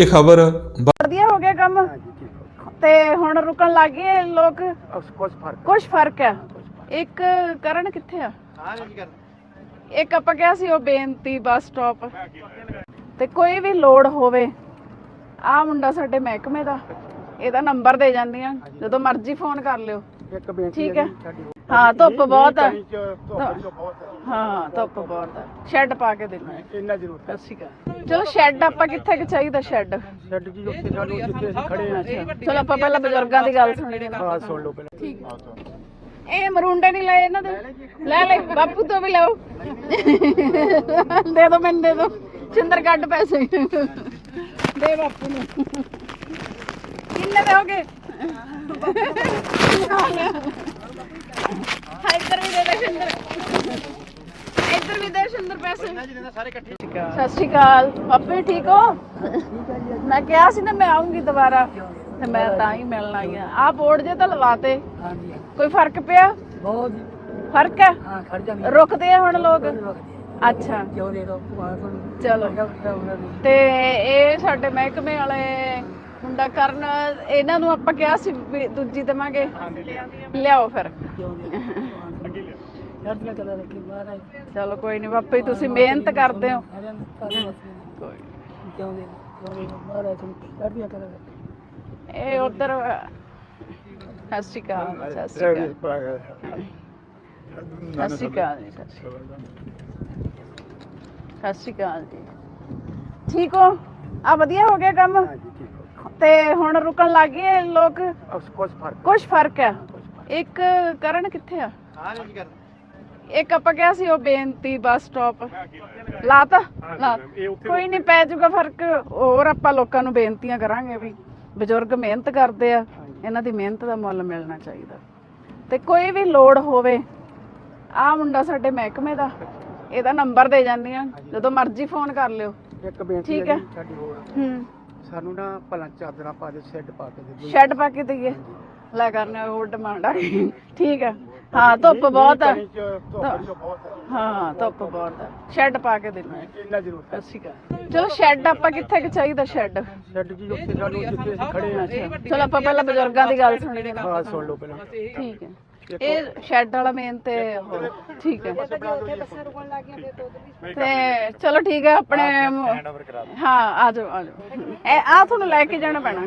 ਇਹ ਖਬਰ ਵਧੀਆ ਹੋ ਗਿਆ ਕੰਮ। ਤੇ ਹੁਣ ਰੁਕਣ ਲੱਗ ਗਏ ਲੋਕ। ਕੁਝ ਫ਼ਰਕ ਕੁਝ ਫ਼ਰਕ ਹੈ। ਇੱਕ ਕਰਨ ਕਿੱਥੇ ਆ? ਇੱਕ ਆਪਾਂ ਕਿਹਾ ਸੀ ਉਹ ਬੇਨਤੀ ਬੱਸ ਸਟਾਪ। ਤੇ ਕੋਈ ਵੀ ਲੋੜ ਹੋਵੇ ਆ ਮੁੰਡਾ ਸਾਡੇ ਮਹਿਕਮੇ ਦਾ ਇਹਦਾ ਨੰਬਰ ਦੇ ਜਾਂਦੀਆਂ। ਜਦੋਂ ਮਰਜ਼ੀ ਫੋਨ ਕਰ ਲਿਓ। ਇੱਕ ਬੇਨਤੀ ਠੀਕ ਹੈ ਹੈ ਸਾਡੀ। ਹਾਂ। ਧੁੱਪ ਬਹੁਤ ਹੈ। ਹੈ। ਹਾਂ ਧੁੱਪ ਬਹੁਤ ਹੈ। ਸ਼ੈੱਡ ਪਾ ਕੇ ਦੇਣਾ ਇੰਨਾ ਜ਼ਰੂਰ। ਹੈ ਸਤਿ ਸ਼੍ਰੀ ਅਕਾਲ। ਚਲੋ ਸ਼ੈੱਡ ਆਪਾਂ ਕਿੱਥੇ ਕਿ ਚਾਹੀਦਾ ਸ਼ੈੱਡ? ਛੱਡ ਜੀ ਉੱਥੇ ਸਾਨੂੰ ਜਿੱਥੇ ਅਸੀਂ ਖੜੇ ਹਾਂ। ਚਲੋ ਆਪਾਂ ਪਹਿਲਾਂ ਬਜ਼ੁਰਗਾਂ ਦੀ ਗੱਲ ਸੁਣੀਏ ਨਾ ਆਹ ਸੁਣ ਲਓ ਪਹਿਲਾਂ। ਠੀਕ ਇਹ ਮਰੂੰਡੇ ਨਹੀਂ ਲਏ ਇਹਨਾਂ ਦੇ? ਲੈ ਲੈ ਬਾਪੂ ਤੋਂ ਵੀ ਲਓ। ਦੇ ਦੋ ਮੈਨੂੰ ਦੇ ਦੋ। ਚਿੰਦਰ ਕੱਢ ਪੈਸੇ। ਦੇ ਬਾਪੂ ਨੂੰ। ਕਿੰਨੇ ਦੇ ਹੋਗੇ? ਹਾਂ ਇੱਧਰ ਵੀ ਦੇ ਦੇ ਸ਼ਿੰਦਰ। ਇੱਧਰ ਵੀ ਦੇ ਸ਼ਿੰਦਰ ਪੈਸੇ। ਸਤਿ ਸ਼੍ਰੀ ਅਕਾਲ। ਬਾਪੂ ਜੀ ਠੀਕ ਹੋ? ਮੈਂ ਕਿਹਾ ਸੀ ਨਾ ਮੈਂ ਆਉਂਗੀ ਦੁਬਾਰਾ। ਤੇ ਮੈਂ ਤਾਂ ਹੀ ਮਿਲਣ ਆਈ ਆ ਆਹ ਬੋਰਡ ਜੇ ਤਾਂ ਲਵਾਤੇ। ਹਾਂਜੀ ਕੋਈ ਫ਼ਰਕ ਪਿਆ? ਬਹੁਤ ਫ਼ਰਕ ਹੈ? ਹਾਂ ਖੜ ਜਾਂਦੇ ਰੁਕਦੇ ਆ ਹੁਣ ਲੋਕ? ਅੱਛਾ। ਕਿਉਂ ਦੇ ਦੋ? ਤੁਹਾਨੂੰ ਚਲੋ। ਤੇ ਇਹ ਸਾਡੇ ਮਹਿਕਮੇ ਵਾਲੇ ਮੁੰਡਾ ਕਰਨ ਇਹਨਾਂ ਨੂੰ ਆਪਾਂ ਕਿਹਾ ਸੀ ਦੂਜੀ ਦੇਵਾਂਗੇ। ਲਿਆਓ ਫਿਰ। ਚਲੋ ਕੋਈ ਨਹੀਂ ਬਾਪਾ ਜੀ ਤੁਸੀਂ ਮਿਹਨਤ ਕਰਦੇ ਹੋ। ਕੋਈ ਇਹ ਉਧਰ ਸਤਿ ਸ਼੍ਰੀ ਅਕਾਲ ਸਤਿ ਸ਼੍ਰੀ ਅਕਾਲ। ਸਤਿ ਸ਼੍ਰੀ ਅਕਾਲ ਜੀ ਸਤਿ ਸ਼੍ਰੀ ਅਕਾਲ। ਸਤਿ ਸ਼੍ਰੀ ਅਕਾਲ ਜੀ। ਠੀਕ ਹੋ? ਆ ਵਧੀਆ ਹੋ ਗਿਆ ਕੰਮ? ਤੇ ਹੁਣ ਰੁਕਣ ਲੱਗ ਗਏ ਲੋਕ? ਹੋ ਕੁਝ ਫ਼ਰਕ ਕੁਝ ਫ਼ਰਕ ਹੈ? ਇੱਕ ਕਰਨ ਕਿੱਥੇ ਆ? ਇੱਕ ਆਪਾਂ ਕਿਹਾ ਸੀ ਉਹ ਬੇਨਤੀ ਬੱਸ ਸਟਾਪ। ਲਾਤਾ? ਲਾ। ਕੋਈ ਨਹੀਂ ਪੈ ਜਾਊਗਾ ਫ਼ਰਕ ਹੋਰ ਆਪਾਂ ਲੋਕਾਂ ਨੂੰ ਬੇਨਤੀਆਂ ਕਰਾਂਗੇ ਵੀ ਬਜ਼ੁਰਗ ਮਿਹਨਤ ਕਰਦੇ ਆ ਇਹਨਾਂ ਦੀ ਮਿਹਨਤ ਦਾ ਮੁੱਲ ਮਿਲਣਾ ਚਾਹੀਦਾ। ਤੇ ਕੋਈ ਵੀ ਲੋੜ ਹੋਵੇ ਆ ਮੁੰਡਾ ਸਾਡੇ ਮਹਿਕਮੇ ਦਾ ਇਹਦਾ ਨੰਬਰ ਦੇ ਜਾਂਦੀਆਂ ਜਦੋਂ ਮਰਜ਼ੀ ਫੋਨ ਕਰ ਲਿਓ। ਇੱਕ ਬੇਨਤੀ ਠੀਕ ਹੈ? ਸਾਡੀ ਹੋਰ। ਹੂੰ। ਸਾਨੂੰ ਨਾ ਭਲਾ ਚਾਦਰਾਂ ਪਾ ਦੇ ਸ਼ੈੱਡ ਪਾ ਕੇ ਦੇ। ਸ਼ੈੱਡ ਪਾ ਕੇ ਦਈਏ। ਲੈ ਕਰਨੇ ਹੋਰ ਡਿਮਾਂਡ ਆ ਗਈ। ਠੀਕ ਹੈ ਹਾਂ ਧੁੱਪ ਬਹੁਤ ਹੈ ਪਾਣੀ ਚ ਧੁੱਪ ਬਹੁਤ ਹੈ। ਹਾਂ ਧੁੱਪ ਬਹੁਤ ਹੈ ਸ਼ੈੱਡ ਪਾ ਕੇ ਦੇਣਾ ਇੰਨਾ ਜ਼ਰੂਰ। ਹੈ ਸਤਿ ਸ਼੍ਰੀ ਅਕਾਲ। ਚਲੋ ਸ਼ੈੱਡ ਆਪਾਂ ਕਿੱਥੇ ਕਿ ਚਾਹੀਦਾ ਸ਼ੈੱਡ? ਛੱਡ ਜੀ ਉੱਥੇ ਸਾਨੂੰ ਜਿੱਥੇ ਅਸੀਂ ਖੜੇ ਹਾਂ ਚਲੋ ਆਪਾਂ ਪਹਿਲਾਂ ਬਜ਼ੁਰਗਾਂ ਦੀ ਗੱਲ ਸੁਣੀਏ। ਨਾ ਆਹ ਸੁਣ ਲਓ ਪਹਿਲਾਂ। ਠੀਕ ਹੈ ਇਹ ਸ਼ੈੱਡ ਵਾਲਾ ਮੇਨ ਤੇ ਉਹ, ਠੀਕ ਹੈ ਤੇ ਚਲੋ ਠੀਕ ਹੈ ਆਪਣੇ ਹਾਂ ਆ ਜਾਓ ਆ ਜਾਓ। ਇਹ ਆ ਤੁਹਾਨੂੰ ਲੈ ਕੇ ਜਾਣਾ ਪੈਣਾ।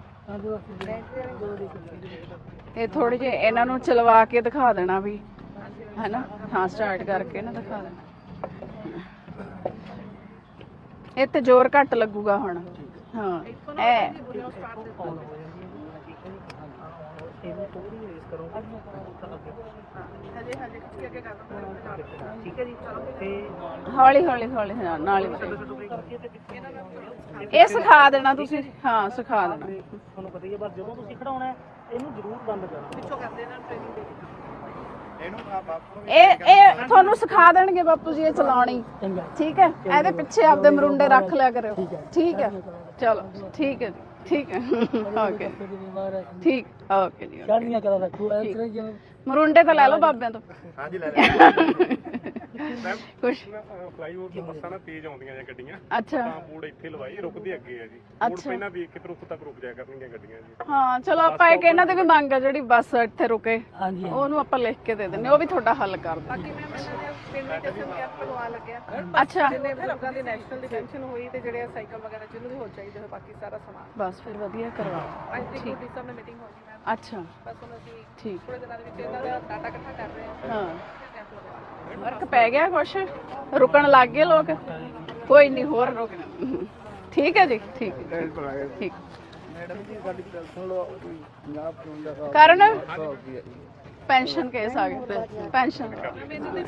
ਇਹ ਥੋੜੇ ਜਿਹੇ ਇਹਨਾਂ ਨੂੰ ਚਲਵਾ ਕੇ ਦਿਖਾ ਦੇਣਾ ਵੀ, ਹੈਨਾ? ਹਾਂ ਸਟਾਰਟ ਕਰਕੇ ਨਾ ਦਿਖਾ ਦੇਣਾ। ਇਹ ਤੇ ਜ਼ੋਰ ਘੱਟ ਲੱਗੂਗਾ ਹੁਣ। ਹਾਂ, ਇਹ। ਹੌਲੀ ਹੌਲੀ ਹੌਲੀ ਹਾਂ, ਨਾਲ ਹੀ। ਇਹ ਸਿਖਾ ਦੇਣਾ ਤੁਸੀਂ ਹਾਂ ਸਿਖਾ ਦੇਣਾ। ਤੁਹਾਨੂੰ ਪਤਾ ਹੀ ਹੈ ਪਰ ਜਦੋਂ ਤੁਸੀਂ ਖੜਾਉਣਾ ਹੈ, ਇਹਨੂੰ ਜ਼ਰੂਰ ਬੰਦ ਕਰਨਾ ਇਹ ਇਹ ਤੁਹਾਨੂੰ ਸਿਖਾ ਦੇਣਗੇ ਬਾਪੂ ਜੀ ਇਹ ਚਲਾਉਣੀ। ਠੀਕ ਹੈ? ਇਹਦੇ ਪਿੱਛੇ ਆਪਦੇ ਮਰੁੰਡੇ ਰੱਖ ਲਿਆ ਕਰਿਓ। ਠੀਕ ਹੈ। ਚਲੋ ਠੀਕ ਹੈ ਜੀ। ਠੀਕ ਹੈ। ਓਕੇ ਠੀਕ ਓਕੇ ਜੀ ਚੜ੍ਹਨੀਆਂ ਕਰਾ ਰੱਖੂ ਇਸ ਤਰ੍ਹਾਂ ਜਿਵੇਂ ਮਰੁੰਡੇ ਤਾਂ ਲੈ ਲਓ ਬਾਬਿਆਂ ਤੋਂ। ਹਾਂਜੀ ਲੈ ਕੁਛ ਫਲਾਈਓਵਰ ਤੋਂ ਬੱਸਾਂ ਨਾ ਤੇਜ਼ ਆਉਂਦੀਆਂ ਜਾਂ ਗੱਡੀਆਂ। ਅੱਛਾ। ਤਾਂ ਬੋਰਡ ਇੱਥੇ ਲਵਾਈ ਰੁਕਦੇ ਅੱਗੇ ਆ ਜੀ। ਬੋਰਡ ਅੱਛਾ। ਪਹਿਲਾਂ ਦੇਖ ਕੇ ਫਿਰ ਉੱਥੋਂ ਤੱਕ ਰੁਕ ਜਾਇਆ ਕਰਨਗੀਆਂ ਗੱਡੀਆਂ ਜੀ। ਹਾਂ ਚਲੋ ਆਪਾਂ ਇੱਕ ਇਹਨਾਂ ਦੀ ਵੀ ਮੰਗ ਆ ਜਿਹੜੀ ਬੱਸ ਇੱਥੇ ਰੁਕੇ। ਹਾਂਜੀ ਉਹਨੂੰ ਆਪਾਂ ਲਿਖ ਕੇ ਦੇ ਦਿੰਨੇ ਉਹ ਵੀ ਤੁਹਾਡਾ ਹੱਲ ਕਰ ਦੇ ਅੱਛਾ। ਬਜ਼ੁਰਗਾਂ ਦੀ ਨੈਸ਼ਨਲ ਡਿਫੈਂਸ਼ਨ ਹੋਈ ਤੇ ਜਿਹੜੇ ਸਾਈਕਲ ਵਗੈਰਾ ਜਿਹਨੂੰ ਵੀ ਹੋ ਚਾਹੀਦੇ ਹੋਏ ਬਾਕੀ ਸਾਰਾ ਸਮਾਨ। ਬਸ ਫਿਰ ਵਧੀਆ ਕਰਵਾ ਅੱਜ ਦੀ ਗੁੱਡੀ ਸਾਹਿਬ ਨਾਲ ਮੀਟਿੰਗ ਹੋ ਗਈ ਮੈਮ ਅੱਛਾ। ਬਸ ਹੁਣ ਅਸੀਂ ਠੀਕ। ਥੋੜੇ ਦਿਨਾਂ ਦੇ ਵਿੱਚ ਇਹਨਾਂ ਦਾ ਡਾਟਾ ਇਕੱਠਾ ਕਰ ਰਹੇ ਹਾਂ। ਹਾਂ। ਫ਼ਰਕ ਪੈ ਗਿਆ ਕੁਛ? ਰੁਕਣ ਲੱਗ ਗਏ ਲੋਕ। ਕੋਈ ਨਹੀਂ ਹੋਰ ਰੁਕਣਾ ਠੀਕ ਹੈ ਜੀ, ਠੀਕ ਠੀਕ। ਮੈਡਮ ਜੀ ਸਾਡੀ ਗੱਲ ਸੁਣ ਪੰਜਾਬ ਚੋਣ ਕਰਨ? ਪੈਨਸ਼ਨ ਕੇਸ ਆ ਗਏ ਪੈਨਸ਼ਨ।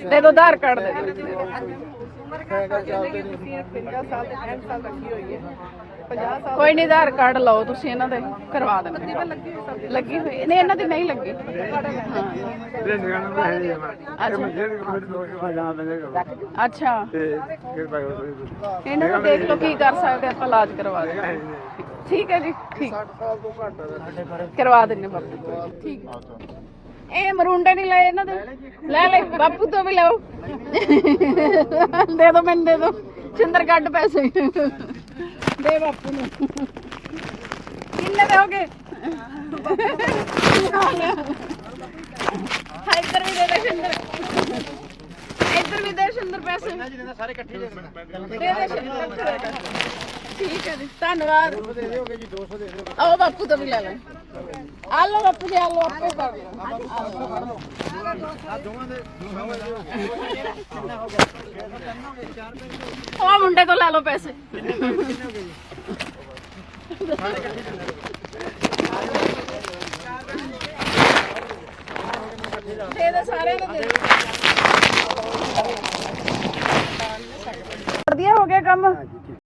ਦੇ ਦੋ, ਆਧਾਰ ਕਾਰਡ ਦੇ ਉਮਰ ਘੱਟ ਹੋ ਜਾਂਦੀ ਹੈ, ਤੁਸੀਂ 51 ਸਾਲ ਤੇ 65 ਸਾਲ ਰੱਖੀ ਹੋਈ ਹੈ। ਕੋਈ ਨਹੀਂ ਆਧਾਰ ਕਾਰਡ ਲਓ ਤੁਸੀਂ ਇਹਨਾਂ ਦੇ, ਕਰਵਾ ਦਿੰਦੇ ਲੱਗੀ ਹੋਈ ਨਹੀਂ, ਇਹਨਾਂ ਦੀ ਨਹੀਂ ਲੱਗੀ। ਅੱਛਾ। ਇਹਨਾਂ ਨੂੰ ਦੇਖ ਲਓ ਕੀ ਕਰ ਸਕਦੇ ਆਪਾਂ ਇਲਾਜ ਕਰਵਾ ਦੇ ਠੀਕ ਹੈ ਜੀ, ਠੀਕ। ਕਰਵਾ ਦਿੰਨੇ ਬਾਪੂ ਠੀਕ ਇਹ ਮਰੁੰਡੇ ਨਹੀਂ ਲਏ ਇਹਨਾਂ ਦੇ? ਲੈ ਲੈ ਬਾਪੂ ਤੋਂ ਵੀ ਲਓ। ਦੇ ਦੋ ਮੈਨੂੰ, ਦੇ ਦੋ। ਚਿੰਦਰ ਕੱਢ ਪੈਸੇ। ਦੇ ਬਾਪੂ ਨੂੰ। ਕਿੰਨੇ ਦੇ ਹੋਗੇ ਇੱਧਰ ਵੀ ਦੇ ਦੇ ਸ਼ਿੰਦਰ। ਇੱਧਰ ਵੀ ਦੇ ਸ਼ਿੰਦਰ ਪੈਸੇ। ਸਾਰੇ ਇਕੱਠੇ ਦੇ ਦੇ ਸ਼ਿੰਦਰ। ਠੀਕ ਹੈ ਜੀ, ਧੰਨਵਾਦ। ਆਓ ਬਾਪੂ ਤੋਂ ਵੀ ਲੈ ਲੈ ਆ ਲਓ ਬਾਪੂ ਜੀ, ਆ ਲਓ ਆਪੇ ਕਰ ਲਓ। ਉਹ ਮੁੰਡੇ ਤੋਂ ਲੈ ਲਓ ਪੈਸੇ। ਦੇ ਦੇ ਸਾਰਿਆਂ ਨੂੰ ਦੇ।